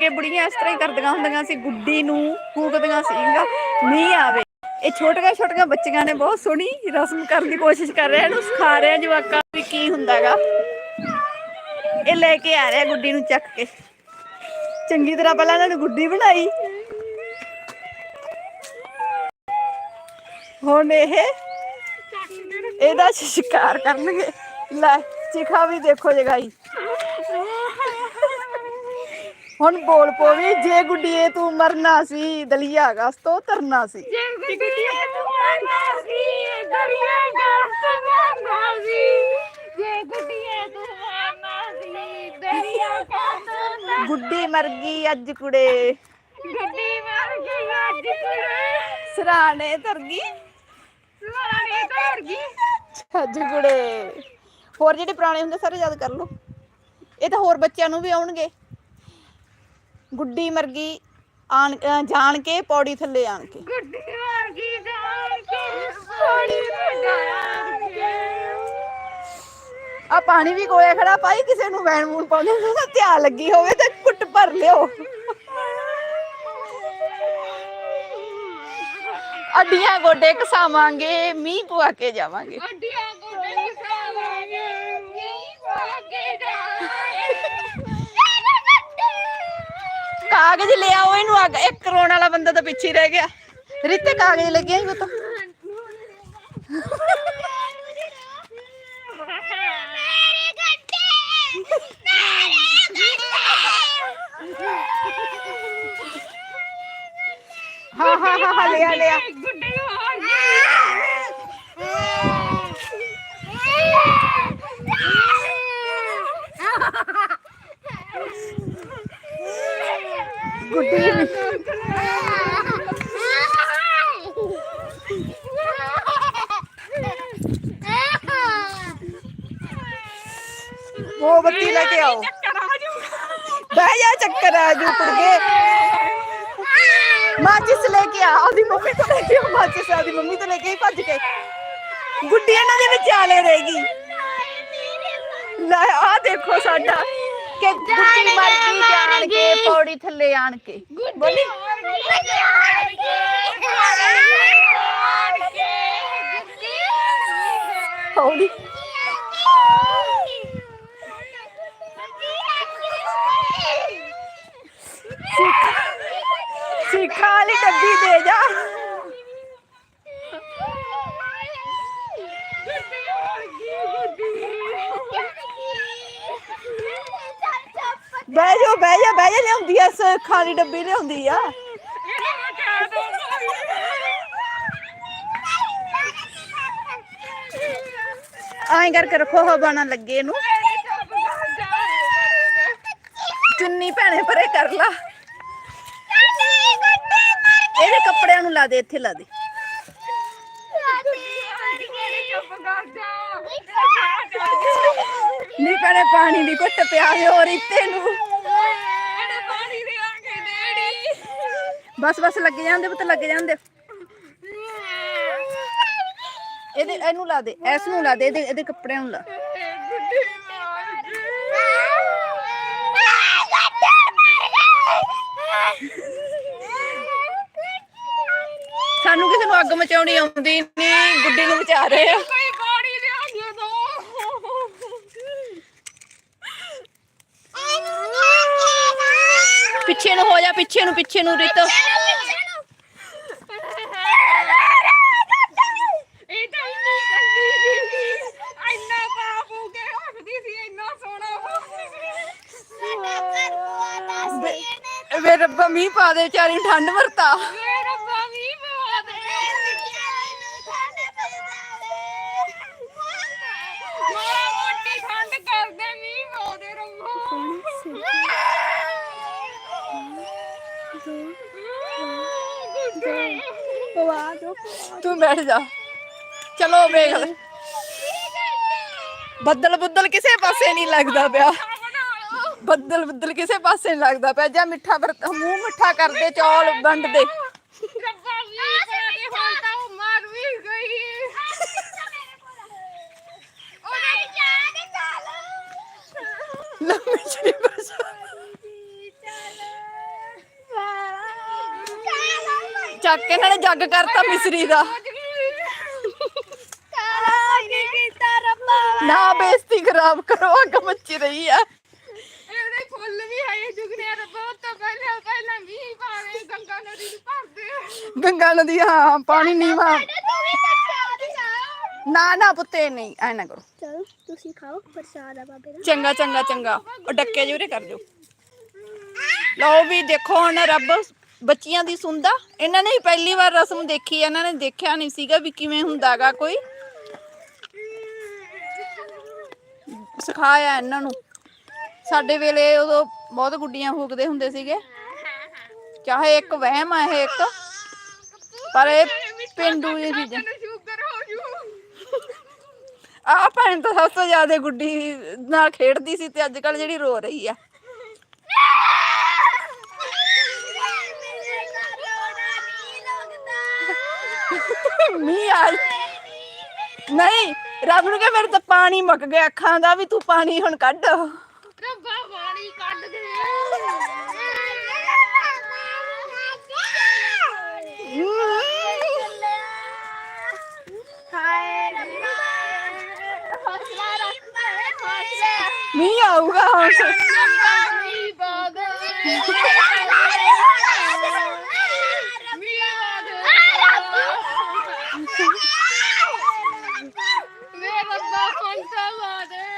ਕਿ ਬੁੜੀਆਂ ਇਸ ਤਰ੍ਹਾਂ ਹੀ ਕਰਦੀਆਂ ਹੁੰਦੀਆਂ ਸੀ, ਗੁੱਡੀ ਨੂੰ ਫੂਕਦੀਆਂ ਸੀਗਾ ਨਹੀਂ ਆਵੇ। ਇਹ ਛੋਟੀਆਂ ਛੋਟੀਆਂ ਬੱਚੀਆਂ ਨੇ ਬਹੁਤ ਸੋਹਣੀ ਰਸਮ ਕਰਨ ਦੀ ਕੋਸ਼ਿਸ਼ ਕਰ ਰਹੇ, ਇਹਨੂੰ ਸਿਖਾ ਰਹੇ ਜਵਾਕਾਂ ਵੀ ਕੀ ਹੁੰਦਾਗਾ ਇਹ ਲੈ ਕੇ ਆ ਰਿਹਾ ਗੁੱਡੀ ਨੂੰ ਚੱਕ ਕੇ। ਚੰਗੀ ਤਰ੍ਹਾਂ ਪਹਿਲਾਂ ਇਹਨਾਂ ਨੂੰ ਗੁੱਡੀ ਬਣਾਈ। ਹੁਣ ਇਹ ਇਹਦਾ ਸ਼ਿਕਾਰ ਕਰਨਗੇ। ਲੈ, ਚਿਖਾ ਵੀ ਦੇਖੋ ਜਗਾਈ। ਹੁਣ ਬੋਲ ਪੋਵੀ ਜੇ ਗੁੱਡੀਏ ਤੂੰ ਮਰਨਾ ਸੀ ਦਲੀਆ ਗਸ ਤੋਂ ਤਰਨਾ ਸੀ। ਗੁੱਡੀ ਮਰ ਗਈ ਅੱਜ ਕੁੜੇ। ਸਰਾਣੇ ਤਰ ਗਈ। ਅੱਜ ਕੁੜੇ। ਹੋਰ ਜਿਹੜੇ ਪੁਰਾਣੇ ਹੁੰਦੇ ਸਾਰੇ ਯਾਦ ਕਰ ਲਓ। ਇਹ ਤਾਂ ਹੋਰ ਬੱਚਿਆਂ ਨੂੰ ਵੀ ਆਉਣਗੇ। ਗੁੱਡੀ ਮਰ ਗਈ ਆਣ ਜਾਣ ਕੇ ਪੌੜੀ ਥੱਲੇ ਆਣ ਕੇ। ਆ ਪਾਣੀ ਵੀ ਕੋਲੇ ਖੜਾ ਪਾਈ ਕਿਸੇ ਨੂੰ ਵੈਣ ਮੂਨ ਪਾਉਂਦੇ ਨਾ ਧਿਆਨ ਲੱਗੀ ਹੋਵੇ ਤਾਂ ਕੁੱਟ ਭਰ ਲਿਓ। ਅੱਡੀਆਂ ਗੋਡੇ ਘਸਾਵਾਂਗੇ ਮੀਂਹ ਪਵਾ ਕੇ ਜਾਵਾਂਗੇ। ਕਾਗਜ਼ ਲਿਆਓ ਇਹਨੂੰ ਅੱਗ ਇੱਕ ਕਰੋੜ ਵਾਲਾ ਬੰਦਾ ਤਾਂ ਪਿੱਛੇ ਰਹਿ ਗਿਆ। ਰਿੱਤੇ ਕਾਗਜ਼ ਲੱਗਿਆ ਹੀ ਤਾਂ ਹਾਂ ਹਾਂ ਹਾਂ ਹਾਂ, ਲਿਆ ਲਿਆ ਗੁੱਡੀ ਵੀ ਮੋਮਬੱਤੀ ਲੈ ਕੇ ਆਓ ਬਹਿ ਜਾ ਚੱਕਰ ਆ ਜੂ ਕੁੜਗੇ ਮਾਚਿਸ ਲੈ ਕੇ ਆ ਉਹਦੀ ਮੰਮੀ ਤੋਂ ਲੈ ਕੇ ਆ ਮਾਚਿਸ ਉਹਦੀ ਮੰਮੀ ਤੋਂ ਲੈ ਕੇ ਹੀ ਭੱਜ ਕੇ ਗੁੱਡੀ ਇਹਨਾਂ ਦੇ ਵਿਚਾਲੇ ਰਹੇਗੀ ਲੈ ਆ ਦੇਖੋ ਸਾਡਾ ਕਿ ਗੁੱਡੀ ਮਰ ਗਈ ਜਾਣ ਕੇ ਪੌੜੀ ਥੱਲੇ ਆਣ ਕੇ ਬੋਲੀ ਹੌਲੀ ਸਿੱਖਾਂ ਵਾਲੀ ਡੱਬੀ ਦੇ ਜਾ। ਬਹਿ ਜਾ ਬਹਿ ਜਾ ਬਹਿ ਜਾ ਲਿਆਉਂਦੀ ਐ ਖਾਲੀ ਡੱਬੀ ਲਿਆਉਂਦੀ ਆ। ਐਂ ਕਰਕੇ ਰੱਖੋ, ਹਵਾ ਨਾ ਲੱਗੇ ਇਹਨੂੰ। ਚੁੰਨੀ ਭੈਣੇ ਪਰੇ ਕਰ ਲਾ। ਇਹਦੇ ਕੱਪੜਿਆਂ ਨੂੰ ਲਾ ਦੇ, ਇੱਥੇ ਲਾ ਦੇ। ਨਹੀਂ ਭੈਣੇ, ਪਾਣੀ ਦੀ ਘੁੱਟ ਪਿਆ ਹੋਰ ਇੱਥੇ ਨੂੰ। ਬਸ ਬਸ ਲੱਗ ਜਾਂਦੇ ਪੁੱਤ, ਲੱਗ ਜਾਂਦੇ। ਇਹਦੇ, ਇਹਨੂੰ ਲਾ ਦੇ ਐਸ ਨੂੰ ਲਾ ਦੇ, ਇਹਦੇ ਇਹਦੇ ਕੱਪੜਿਆਂ ਨੂੰ ਲਾ। ਸਾਨੂੰ ਕਿਸੇ ਨੂੰ ਅੱਗ ਮਚਾਉਣੀ ਆਉਂਦੀ ਨਹੀਂ ਗੁੱਡੀ ਨੂੰ ਬਚਾ ਰਹੇ ਆ। ਪਿੱਛੇ ਨੂੰ ਹੋ ਜਾ ਪਿੱਛੇ ਨੂੰ ਪਿੱਛੇ ਨੂੰ ਰਿਤ। ਵੇ ਰੱਬਾ ਮੀਂਹ ਪਾ ਦੇ ਵਿਚਾਰੀ ਨੂੰ ਠੰਡ ਵਰਤਾ। ਵੇ ਰੱਬਾ ਵੀ ਪਵਾ ਦੇ ਮਾੜਾ ਮੋਟੀ ਠੰਡ ਕਰਦੇ ਮੀਂਹ ਪਵਾ ਦੇ ਤੂੰ। ਬੈਠ ਜਾ। ਚਲੋ ਵੇਖ ਲੈ। ਬੱਦਲ ਬੁੱਦਲ ਕਿਸੇ ਪਾਸੇ ਨਹੀਂ ਲੱਗਦਾ ਪਿਆ। ਬੱਦਲ ਬੱਦਲ ਕਿਸੇ ਪਾਸੇ ਨਹੀਂ ਲੱਗਦਾ ਪਿਆ। ਜਾਂ ਮਿੱਠਾ ਵਰਤ ਮੂੰਹ ਮਿੱਠਾ ਕਰਦੇ ਚੌਲ ਵੰਡਦੇ ਲੰਮੀ ਚੜੀ ਚੱਕ ਕੇ ਇਹਨਾਂ ਨੇ ਜੱਗ ਕਰਤਾ ਮਿਸਰੀ ਦਾ। ਕਾਲਾ ਕੀ ਕੀਤਾ ਰੱਬਾ ਨਾ ਬੇਇੱਜ਼ਤੀ ਖਰਾਬ ਕਰੋ ਅੱਗ ਮੱਚੀ ਰਹੀ ਆ। ਇਹਦੇ ਫੁੱਲ ਵੀ ਹੈ ਜੁਗਨੇ ਰੱਬਾ ਉਹ ਤਾਂ ਪਹਿਲਾਂ ਪਹਿਲਾਂ ਮੀਂਹ ਪਾਵੇ ਗੰਗਾ ਨਦੀ ਨੂੰ ਭਰਦੇ ਗੰਗਾ ਨਦੀ ਹਾਂ ਪਾਣੀ ਨੀਵਾ। ਨਾ ਨਾ ਪੁੱਤੇ ਨਹੀਂ ਐ ਨਾ ਕਰੋ। ਚਲੋ ਤੁਸੀਂ ਖਾਓ ਪ੍ਰਸ਼ਾਦ ਆ ਬਾਬੇ ਦਾ। ਚੰਗਾ ਚੰਗਾ ਚੰਗਾ। ਉਹ ਡੱਕੇ ਜੂਰੇ ਕਰ ਦਿਓ। ਲਓ ਵੀ ਦੇਖੋ ਹੁਣ ਰੱਬ ਬੱਚੀਆਂ ਦੀ ਸੁਣਦਾ? ਇਹਨਾਂ ਨੇ ਪਹਿਲੀ ਵਾਰ ਰਸਮ ਦੇਖੀ, ਇਹਨਾਂ ਨੇ ਦੇਖਿਆ ਨਹੀਂ ਸੀਗਾ ਵੀ ਕਿਵੇਂ ਹੁੰਦਾਗਾ ਕੋਈ। ਸਿਖਾਇਆ ਇਹਨਾਂ ਨੂੰ। ਸਾਡੇ ਵੇਲੇ ਉਦੋਂ ਬਹੁਤ ਗੁੱਡੀਆਂ ਫੂਕਦੇ ਹੁੰਦੇ ਸੀਗੇ। ਚਾਹੇ ਇੱਕ ਵਹਿਮ ਆ, ਇਹ ਇੱਕ। ਪਰ ਇਹ ਪਿੰਡੂ ਇਹ ਚੀਜ਼ਾਂ ਆ ਭੈਣ ਤਾਂ ਸਭ ਤੋਂ ਜ਼ਿਆਦਾ ਗੁੱਡੀ ਨਾਲ ਖੇਡਦੀ ਸੀ ਤੇ ਅੱਜ ਕੱਲ ਜਿਹੜੀ ਰੋ ਰਹੀ ਆ। ਨਹੀਂ ਰੱਬ ਨੂੰ ਕਹੇ ਮੇਰੇ ਤਾਂ ਪਾਣੀ ਮੁੱਕ ਗਿਆ ਅੱਖਾਂ ਦਾ ਵੀ ਤੂੰ ਪਾਣੀ ਹੁਣ ਕੱਢ। ਰੱਬਾ ਪਾਣੀ ਕੱਢ ਦੇ। ਹਾਏ ਰੱਬਾ ਹੌਸਲਾ ਰੱਖ ਹੌਸਲਾ ਮੀਂਹ ਆਊਗਾ ਬਾਦ ਮੇਰੇ ਰੱਬਾ ਹੌਸਲਾ ਬਾਦ